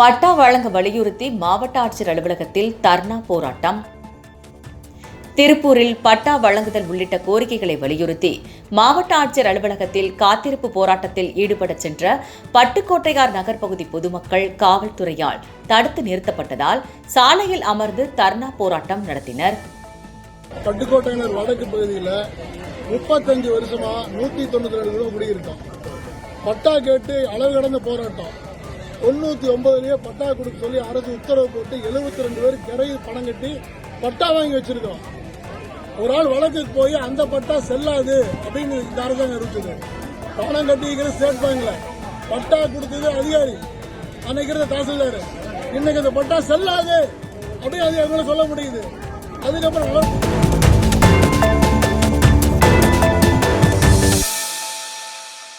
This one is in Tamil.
பட்டா வழங்க வலியுறுத்தி மாவட்ட ஆட்சியர் அலுவலகத்தில் தர்ணா போராட்டம். திருப்பூரில் பட்டா வழங்குதல் உள்ளிட்ட கோரிக்கைகளை வலியுறுத்தி மாவட்ட ஆட்சியர் அலுவலகத்தில் காத்திருப்பு போராட்டத்தில் ஈடுபடச் சென்ற பட்டுக்கோட்டையார் நகர் பகுதி பொதுமக்கள் காவல்துறையால் தடுத்து நிறுத்தப்பட்டதால் சாலையில் அமர்ந்து தர்ணா போராட்டம் நடத்தினர். பட்டுக்கோட்டையினர் வடக்கு பகுதியில் முப்பத்தஞ்சு வருஷமா நூத்தி தொண்ணூத்தி ரெண்டு குடியிருக்கோம் பட்டா கேட்டு அளவு கடந்த போராட்டம். தொண்ணூற்றி ஒன்பதுலேயே பட்டா கொடுக்க சொல்லி அரசு உத்தரவு போட்டு எழுபத்தி ரெண்டு பேர் கிரையில் பணம் கட்டி பட்டா வாங்கி வச்சிருக்கோம் ஒரு ஆள் வழக்குக்கு போய் அந்த பட்டா செல்லாது அப்படின்னு இந்த அரசாங்கம் அறிவிச்சது பணம் கட்டிக்கிற ஸ்டேட் பேங்க்ல பட்டா கொடுத்தது அதிகாரி. அன்னைக்கு தாசில்தார். இன்னைக்கு அந்த பட்டா செல்லாது அப்படின்னு அது அவங்கள சொல்ல முடியுது. அதுக்கப்புறம்